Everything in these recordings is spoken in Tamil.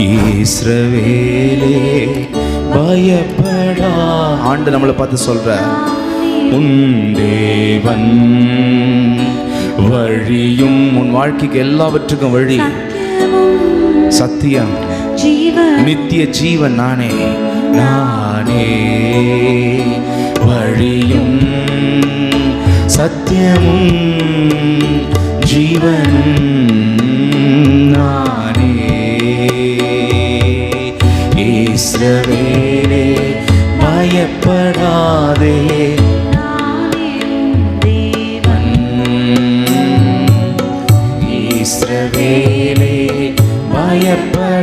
இஸ்ரவேலே பயப்படா. ஆண்டு நம்மளை பார்த்து சொல்ற உன் தேவன் வழியும் உன் வாழ்க்கைக்கு எல்லாவற்றுக்கும் வழி. சத்தியம். நித்திய ஜீவன் நானே நானே. வழியும் சத்தியமும்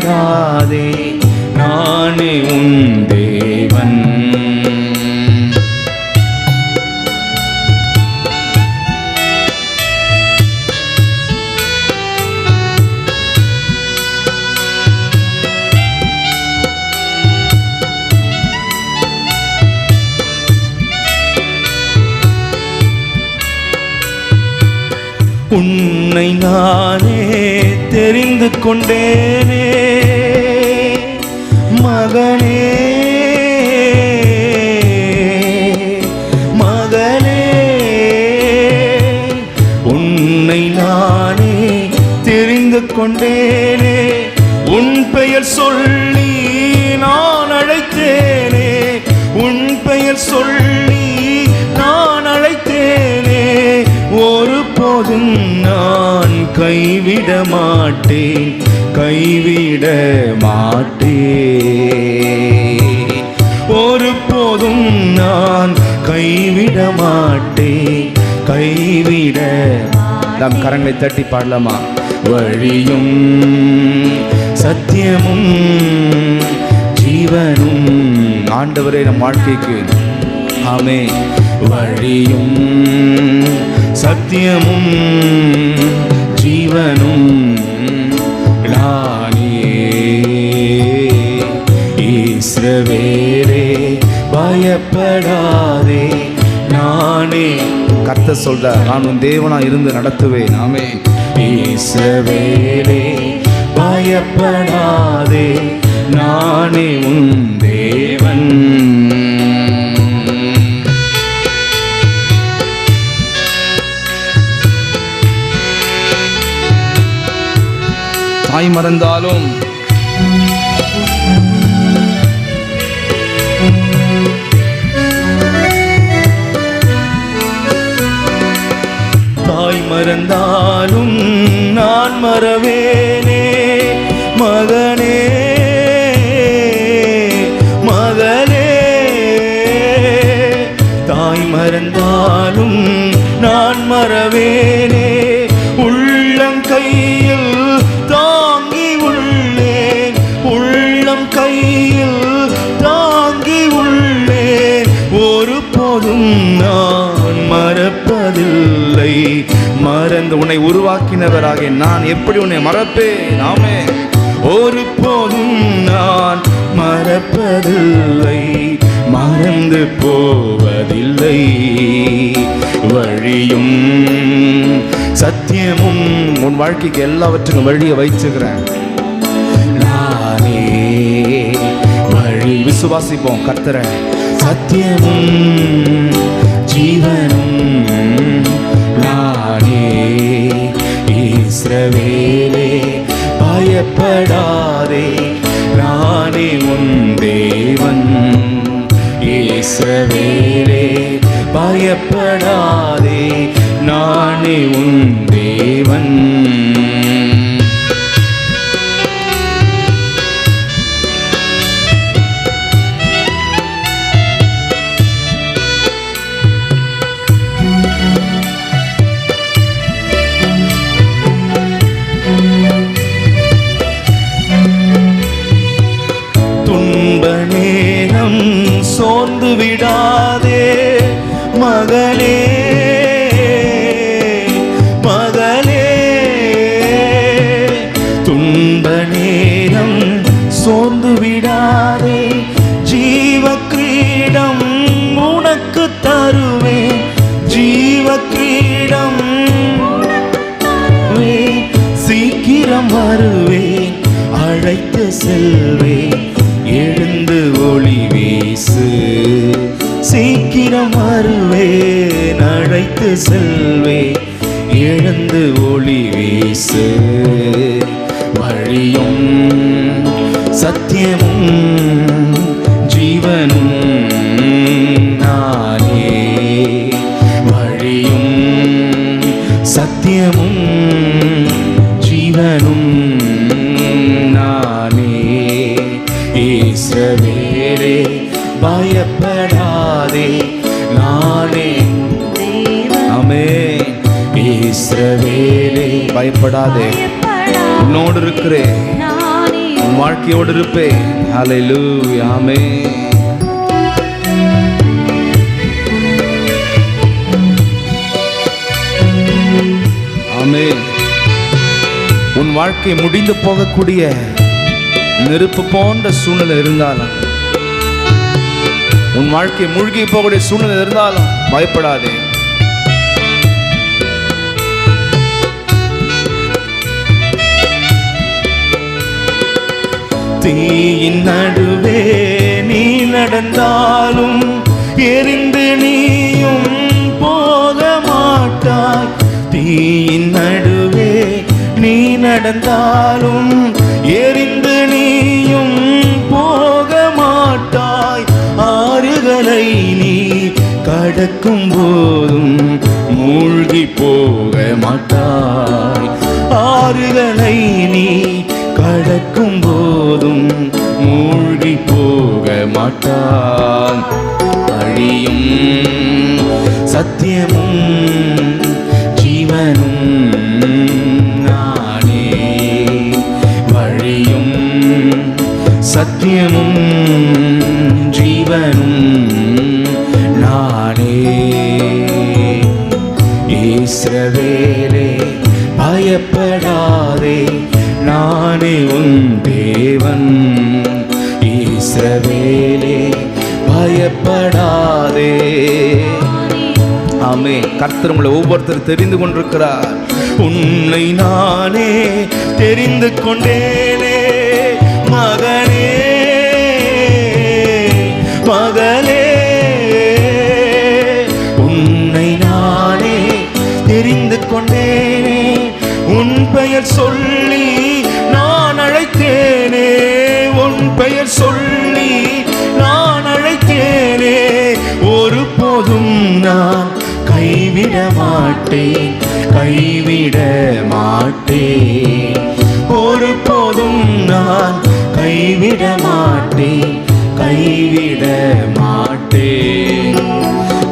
பயப்படாதே நானே உண்டு உன்னை நானே தெரிந்து கொண்டேனே. மகனே நான் கைவிட மாட்டேன் கைவிட மாட்டேன். ஒரு போதும் நான் கைவிட மாட்டேன் கைவிட நம் கரங்களை தட்டி பாடலாமா? வழியும் சத்தியமும் ஜீவனும். ஆண்டவரே நம் வாழ்க்கைக்கு. ஆமே வழியும் சத்தியமும் ஜீவனும் நானே இஸ்ரவேலே பயப்படாதே நானே. கர்த்த சொல்ற நான் உன் தேவனா இருந்து நடத்துவேன். ஆமே இஸ்ரவேலே பயப்படாதே நானே உன் தேவன். தாய் மறந்தாலும். தாய் மறந்தாலும் நான் மறவேனே மகனே மகளே தாய் மறந்தாலும் நான் மறவேன். இருந்து உன்னை உருவாக்கினவராக நான் எப்படி உன்னை மறப்பேன்? ஆமே ஒரு போதும் நான் மறப்பதில்லை மறந்து போவதில்லை. வழியும் சத்தியமும் உன் வாழ்க்கைக்கு எல்லாவற்றுக்கும் வழியை வைச்சுக்கிறேன் நானே வழி விசுவாசிப்போம் கத்துறேன் சத்தியமும் பயப்படாதே நானே உன் தேவன். சோர்ந்து விடா மகனே மகளே துன்ப நேரம் சோர்ந்து விடாதே ஜீவ கிரீடம் உனக்கு தருவேன் ஜீவ கிரீடம் சீக்கிரம் வருவேன் அழைத்து செல்வே. எழுந்து ஒளி வீசு சீக்கிரம் வரு எடுத்து செல்வே எழுந்து ஒளி வீசு. வழியும் சத்தியமும் ஜீவனும் நானே. வழியும் சத்தியமும் ஜீவனும் நானே. ஈஸ்வரே பயப்ப இஸ்ரவேலே பயப்படாதே. உன்னோடு இருக்கிறேன். உன் வாழ்க்கையோடு இருப்பேன். அலையிலு யாமே ஆமே உன் வாழ்க்கை முடிந்து போகக்கூடிய நெருப்பு போன்ற சூழ்நிலை இருந்தாலும் உன் வாழ்க்கை மூழ்கி போகக்கூடிய சூழ்நிலை இருந்தாலும் பயப்படாதே. தீயின் நடுவே நீ நடந்தாலும் எரிந்து நீயும் போக மாட்டாய். தீயின் நடுவே நீ நடந்தாலும் எரிந்து நீயும் போக மாட்டாய். ஆறுகளை நீ கடக்கும் போதும் மூழ்கி போக மாட்டாய். ஆறுகளை நீ கடக்கும் அழியும் சத்தியமும் ஜீவனும் நானே. வழியும் சத்தியமும் கர்த்தர் உங்களை ஒவ்வொருத்தர் தெரிந்து கொண்டிருக்கிறார். உன்னை நானே தெரிந்து கொண்டேனே மகனே மகளே உன்னை நானே தெரிந்து கொண்டேனே உன் பெயர் சொல்லி விட மாட்டேன். ஒரு போதும் நான் கைவிட மாட்டேன். கைவிட மாட்டேன்.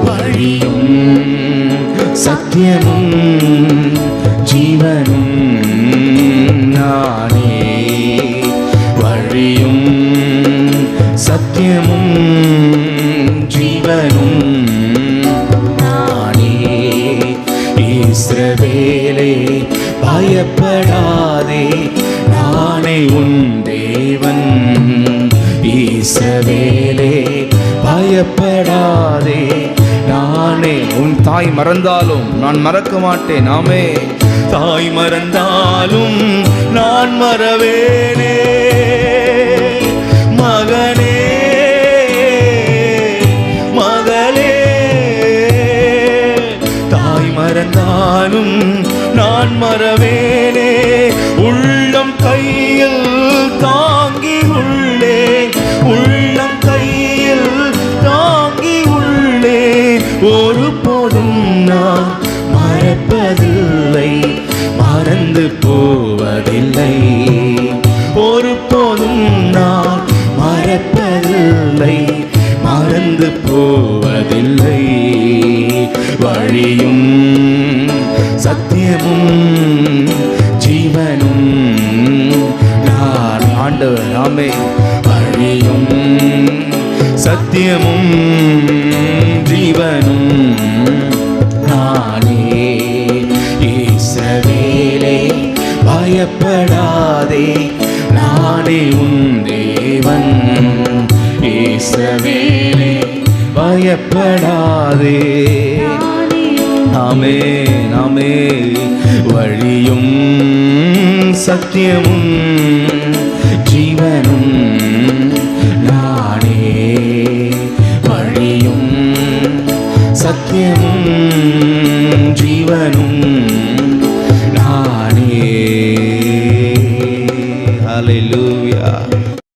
வழியும் சத்தியமும் ஜீவனும் நானே. வழியும் சத்தியமும் ஜீவனும் இஸ்ரவேலே பயப்படாதே. நானே உன் தேவன். இஸ்ரவேலே பயப்படாதே. நானே உன் தாய் மறந்தாலும் நான் மறக்க மாட்டேன். நாமே தாய் மறந்தாலும் நான் மறவேனே. மகன் நான் மறவேனே. உள்ளம் கையில் தாங்கி உள்ளே உள்ளம் கையில் தாங்கி உள்ளே ஒரு போதும் நான் மறப்பதில்லை. மறந்து போவதில்லை. ஒரு போதும் நான் மறப்பதில்லை. கடந்து போவதில்லை. வழியும் சத்தியமும் ஜீவனும் நான் ஆண்டவர் நாமே வழியும் சத்தியமும் ஜீவனும் நாமே வழியும் சத்தியமும் ஜீவனும் நானே. வழியும் சத்தியமும் ஜீவனும்